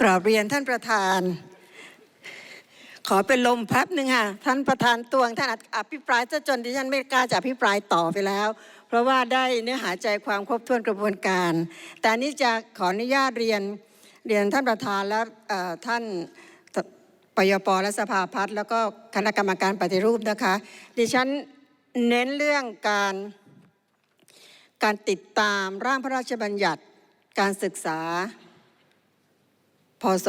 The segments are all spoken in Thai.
กราบเรียนท่านประธาน ขอเป็นลมแป๊บหนึ่งค่ะ ท่านประธานตวงท่านอภิปรายซะจนดิฉันไม่กล้าจะอภิปรายต่อไปแล้ว เพราะว่าได้เนื้อหาใจความครบถ้วนกระบวนการ แต่นี้จะขออนุญาตเรียนเรียนท่านประธานและท่านปยปและสภาพัฒน์แล้วก็คณะกรรมการปฏิรูปนะคะ ดิฉันเน้นเรื่องการการติดตามร่างพระราชบัญญัติการศึกษา พศ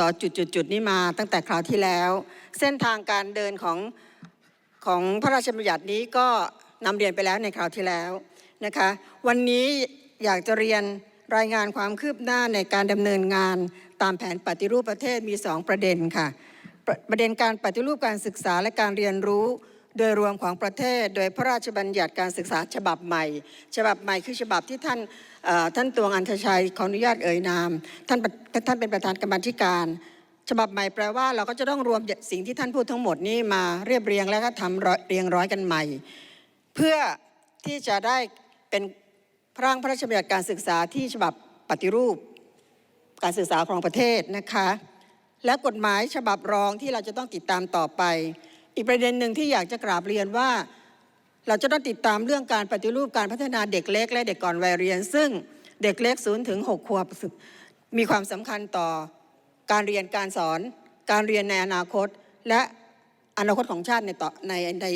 จุดๆนี้มาตั้งแต่คราวที่แล้ว เส้นทางการเดินของของพระราชบัญญัตินี้ก็นำเรียนไปแล้วในคราวที่แล้วนะคะวันนี้อยากจะเรียนรายงานความคืบหน้าในการดำเนินงานตามแผนปฏิรูปประเทศมี 2 ประเด็นค่ะ ประประเด็นการปฏิรูปการศึกษาและการเรียนรู้ โดยรวมของประเทศ โดยพระราชบัญญัติการศึกษาฉบับใหม่ ฉบับใหม่คือฉบับที่ท่านท่านตวงอันทชัยขออนุญาตเอ่ยนามท่านท่านเป็นประธานกรรมธิการ ฉบับใหม่แปลว่าเราก็จะต้องรวมสิ่งที่ท่านพูดทั้งหมดนี้มาเรียบเรียงแล้วก็ทำเรียงร้อยกันใหม่ เพื่อที่จะได้เป็นร่างพระราชบัญญัติการศึกษาที่ฉบับปฏิรูป การศึกษาของประเทศนะคะ และกฎหมายฉบับรองที่เราจะต้องติดตามต่อไป อีกประเด็นหนึ่งที่อยากจะกราบเรียนว่า เราจะต้องติดตามเรื่องการปฏิรูปการพัฒนาเด็กเล็ก และเด็กก่อนวัยเรียน ซึ่งเด็กเล็ก0ถึง6ขวบมีความสำคัญต่อการเรียนการสอน การเรียนในอนาคต และอนาคตของชาติในต่อในใน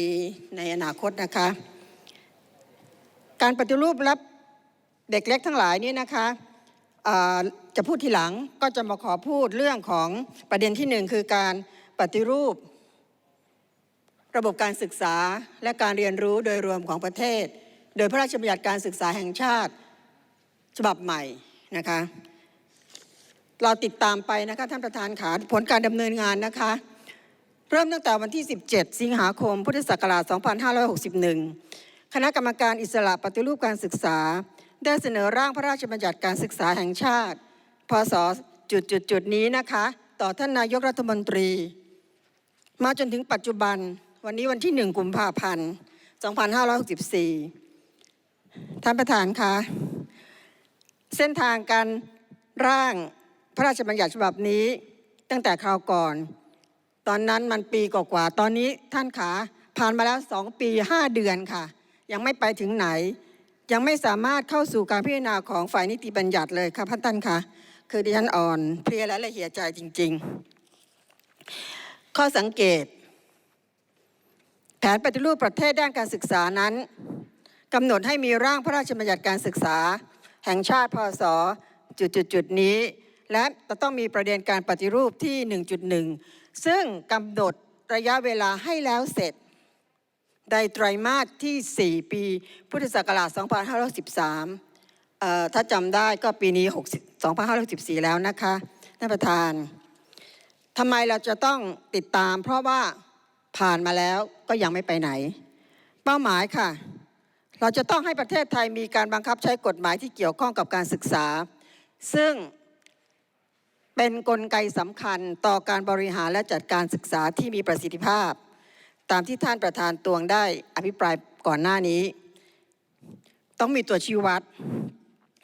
ในอนาคตนะคะ การปฏิรูปรับเด็กเล็กทั้งหลายนี้นะคะจะพูดทีหลังก็จะมาขอพูดเรื่องของประเด็นที่หนึ่งคือการปฏิรูป ระบบการศึกษาและการเรียนรู้โดยรวมของประเทศ โดยพระราชบัญญัติการศึกษาแห่งชาติฉบับใหม่นะคะเราติดตามไปนะคะท่านประธานขาผลการดำเนินงานนะคะ เริ่มตั้งแต่วันที่ 17 สิงหาคม พุทธศักราช 2561 คณะกรรมการอิสระปฏิรูปการศึกษา ได้เสนอร่างพระราชบัญญัติการศึกษาแห่งชาติ พศจุดจุดจุดนี้นะคะ ต่อท่านนายกรัฐมนตรี มาจนถึงปัจจุบัน วันนี้วันที่1กุมภาพันธ์2564 ท่านประธานคะเส้นทางการร่างพระราชบัญญัติฉบับนี้ตั้งแต่คราวก่อน ตอนนั้นมันปีกว่าๆตอนนี้ท่านขาผ่านมาแล้ว2ปี5เดือนค่ะ ยังไม่ไปถึงไหน ยังไม่สามารถเข้าสู่การพิจารณาของฝ่ายนิติบัญญัติเลยค่ะท่านท่านคะคือดิฉันอ่อนเพลียและละเหี่ยใจจริง ๆ ข้อสังเกต แผนปฏิรูปประเทศด้านการศึกษานั้นกำหนดให้มีร่างพระราชบัญญัติการศึกษา แห่งชาติพศจุดๆๆนี้ และจะต้องมีประเด็นการปฏิรูปที่ 1.1 ซึ่งกำหนดระยะเวลาให้แล้วเสร็จในไตรมาสที่ 4 ปี พุทธศักราช 2513 ถ้าจำได้ก็ปีนี้60 2514 แล้วนะคะท่านประธานทำไมเราจะต้องติดตามเพราะว่า ผ่านมาแล้วก็ยังไม่ไปไหน เป้าหมายค่ะ เราจะต้องให้ประเทศไทยมีการบังคับใช้กฎหมายที่เกี่ยวข้องกับการศึกษา ซึ่งเป็นนกลไกสำคัญต่อการบริหารและจัดการศึกษาที่มีประสิทธิภาพ ตามที่ท่านประธานตวงได้อภิปรายก่อนหน้านี้ ต้องมีตัวชี้วัด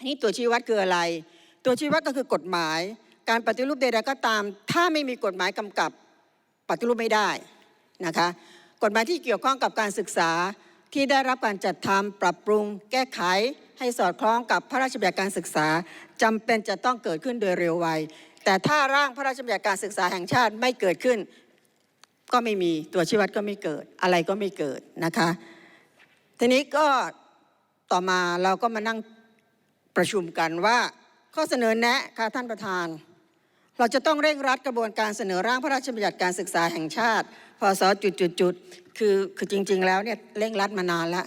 นี่ตัวชี้วัดคืออะไร ตัวชี้วัดก็คือกฎหมาย การปฏิรูปใดๆก็ตาม ถ้าไม่มีกฎหมายกำกับปฏิรูปไม่ได้ นะคะกฎหมายที่เกี่ยวข้องกับการศึกษาที่ได้รับการจัดทำปรับปรุง แก้ไข ให้สอดคล้องกับพระราชบัญญัติการศึกษาจำเป็นจะต้องเกิดขึ้นโดยเร็วไวแต่ถ้าร่างพระราชบัญญัติการศึกษาแห่งชาติไม่เกิดขึ้น ก็ไม่มีตัวชี้วัดก็ไม่เกิดอะไรก็ไม่เกิดนะคะทีนี้ก็ต่อมาเราก็มานั่งประชุมกันว่าข้อเสนอแนะค่ะท่านประธาน เราจะต้องเร่งรัดกระบวนการเสนอร่างพระราชบัญญัติการศึกษาแห่งชาติ พศจุดจุดจุดคือคือจริง ๆ แล้วเนี่ยเร่งรัดมานานละ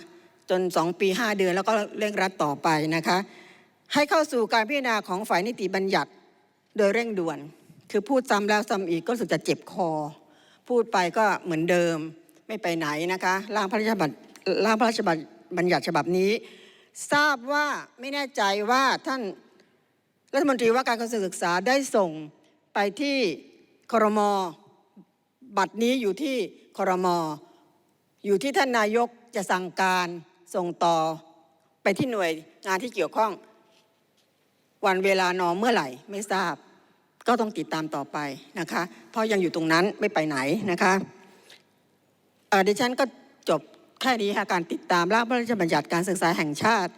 จน 2 ปี 5 เดือนแล้วก็เร่งรัดต่อไปนะคะ ให้เข้าสู่การพิจารณาของฝ่ายนิติบัญญัติโดยเร่งด่วน คือพูดซ้ำแล้วซ้ำอีกก็รู้สึกจะเจ็บคอ พูดไปก็เหมือนเดิมไม่ไปไหนนะคะร่างพระราชบัญญัติร่างพระราชบัญญัติฉบับนี้ ทราบว่าไม่แน่ใจว่าท่านรัฐมนตรีว่าการกระทรวงศึกษาได้ส่ง ไปที่ครม บัตรนี้อยู่ที่ครม อยู่ที่ท่านนายกจะสั่งการส่งต่อไปที่หน่วยงานที่เกี่ยวข้อง วันเวลานอเมื่อไหร่ไม่ทราบ ก็ต้องติดตามต่อไปนะคะ เพราะยังอยู่ตรงนั้นไม่ไปไหนนะคะเดิฉันก็จบแค่นี้ค่ะการติดตามร่างพระราชบัญญัติการศึกษาแห่งชาติ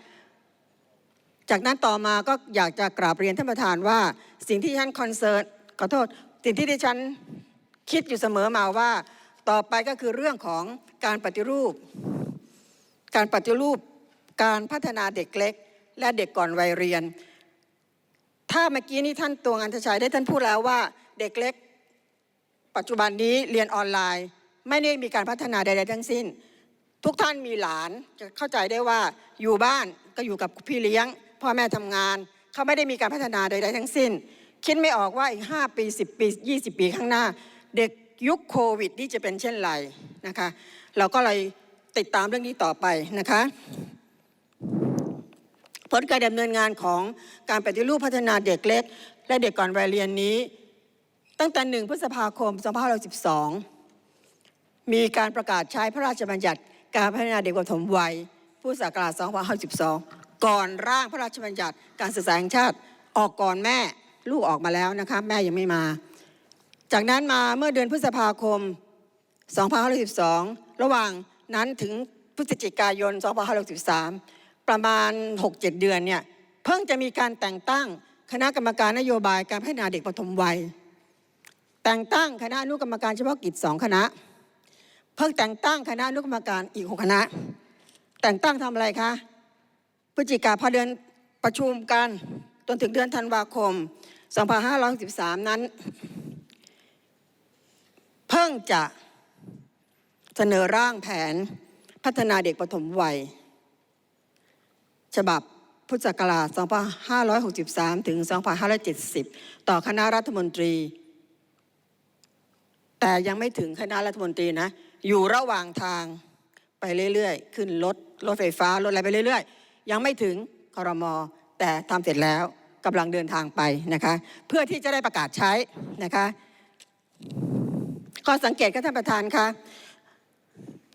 จากนั้นต่อมาก็อยากจะกราบเรียนท่านประธานว่า สิ่งที่ฉันคอนเซิร์น ขอโทษสิ่งที่ดิฉันคิดอยู่เสมอมาว่า ต่อไปก็คือเรื่องของการปฏิรูป การปฏิรูปการพัฒนาเด็กเล็ก และเด็กก่อนวัยเรียน ถ้าเมื่อกี้นี้ท่านตวงอันทชัยได้ท่านพูดแล้วว่าเด็กเล็ก ปัจจุบันนี้เรียนออนไลน์ ไม่ได้มีการพัฒนาใดๆทั้งสิ้น ทุกท่านมีหลานจะเข้าใจได้ว่าอยู่บ้านก็อยู่กับพี่เลี้ยงพ่อแม่ทำงาน เขาไม่ได้มีการพัฒนาใดๆทั้งสิ้น คิดไม่ออกว่าอีก 5 ปี 10 ปี 20 ปีข้างหน้า เด็กยุคโควิดนี่จะเป็นเช่นไรนะคะ เราก็เลยติดตามเรื่องนี้ต่อไปนะคะ ผลการดำเนินงานของการปฏิรูปพัฒนาเด็กเล็ก และเด็กก่อนวัยเรียนนี้ ตั้งแต่ 1 พฤษภาคม 2512 มีการประกาศใช้พระราชบัญญัติการพัฒนาเด็กปฐมวัยพุทธศักราช2512 ก่อนร่างพระราชบัญญัติการศึกษาแห่งชาติออกก่อนแม่ ลูกออกมาแล้วนะคะแม่ยังไม่มา จากนั้นมาเมื่อเดือนพฤษภาคม2512 ระหว่างนั้นถึงพฤศจิกายน2563 ประมาณ 6-7 เดือนเนี่ยเพิ่งจะมีการแต่งตั้งคณะกรรมการนโยบายการพัฒนาเด็กปฐมวัย แต่งตั้งคณะอนุกรรมการเฉพาะกิจสองคณะ เพิ่งแต่งตั้งคณะอนุกรรมการอีกหกคณะ แต่งตั้งทำอะไรคะพฤศจิกาพอเดือนประชุมกันจนถึงเดือนธันวาคม 2563นั้น เพิ่งจะเสนอร่างแผนพัฒนาเด็กปฐมวัย ฉบับพุทธศักราช 2563 ถึง 2570 ต่อคณะรัฐมนตรี แต่ยังไม่ถึงคณะรัฐมนตรีนะ อยู่ระหว่างทางไปเรื่อยๆ ขึ้นรถ รถไฟฟ้า รถอะไรไปเรื่อยๆ ยังไม่ถึงคอรมอแต่ทำเสร็จแล้ว กำลังเดินทางไปนะคะเพื่อที่จะได้ประกาศใช้นะคะข้อสังเกตค่ะท่านประธานคะ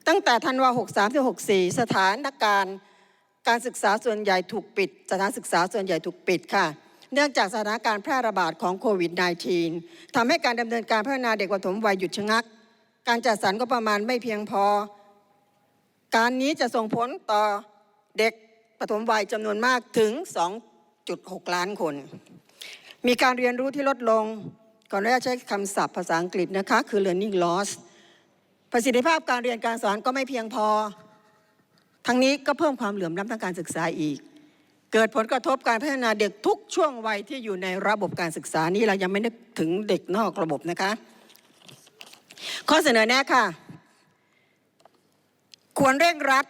ตั้งแต่ธันวา63ถึง64 สถานการณ์การศึกษาส่วนใหญ่ถูกปิด สถานศึกษาส่วนใหญ่ถูกปิดค่ะ เนื่องจากสถานการณ์แพร่ระบาดของโควิด -19 ทำให้การดำเนินการพัฒนาเด็กปฐมวัยหยุดชะงัก การจัดสรรก็ประมาณไม่เพียงพอ การนี้จะส่งผลต่อเด็กปฐมวัยจำนวนมากถึง 2.6ล้านคน มีการเรียนรู้ที่ลดลง ก่อนแรกใช้คำศัพท์ภาษาอังกฤษนะคะ คือ learning loss ประสิทธิภาพการเรียนการสอนก็ไม่เพียงพอ ทั้งนี้ก็เพิ่มความเหลื่อมล้ำทางการศึกษาอีก เกิดผลกระทบการพัฒนาเด็กทุกช่วงวัยที่อยู่ในระบบการศึกษานี่เรายังไม่นึกถึงเด็กนอกระบบนะคะ ข้อเสนอแนะค่ะ ควรเร่งรัด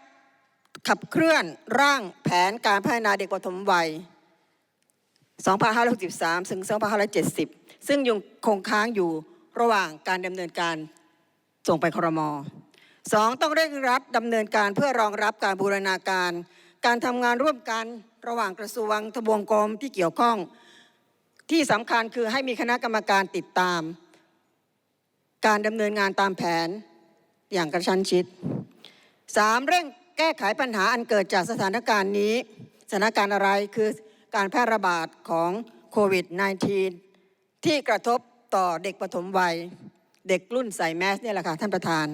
ขับเคลื่อนร่างแผนการพัฒนาเด็กปฐมวัย 2563 ถึง 2570 ซึ่งยังคงค้างอยู่ระหว่างการดำเนินการส่งไปครมสองต้องเร่งรัดดำเนินการเพื่อรองรับการบูรณาการ การทำงานร่วมกันระหว่างกระทรวงทบวงกรมที่เกี่ยวข้อง ที่สำคัญคือให้มีคณะกรรมการติดตาม การดำเนินงานตามแผนอย่างกระชั้นชิดสามเร่งแก้ไขปัญหาอันเกิดจากสถานการณ์นี้ สถานการณ์อะไรคือ การแพร่ระบาดของโควิด -19 ที่กระทบต่อเด็กปฐมวัย เด็กรุ่นใส่แมสเนี่ยแหละค่ะท่านประธาน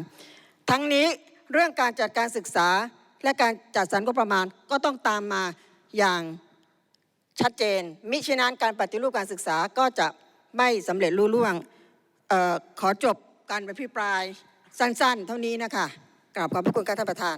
ทั้งนี้เรื่องการจัดการศึกษาและการจัดสรรงบประมาณก็ต้องตามมาอย่างชัดเจน มิฉะนั้นการปฏิรูปการศึกษาก็จะไม่สำเร็จรุ่ร่วงออขอจบการอภิปรายสั้น ๆ เท่านี้นะคะกราบขอบพระคุณค่ะท่านประธาน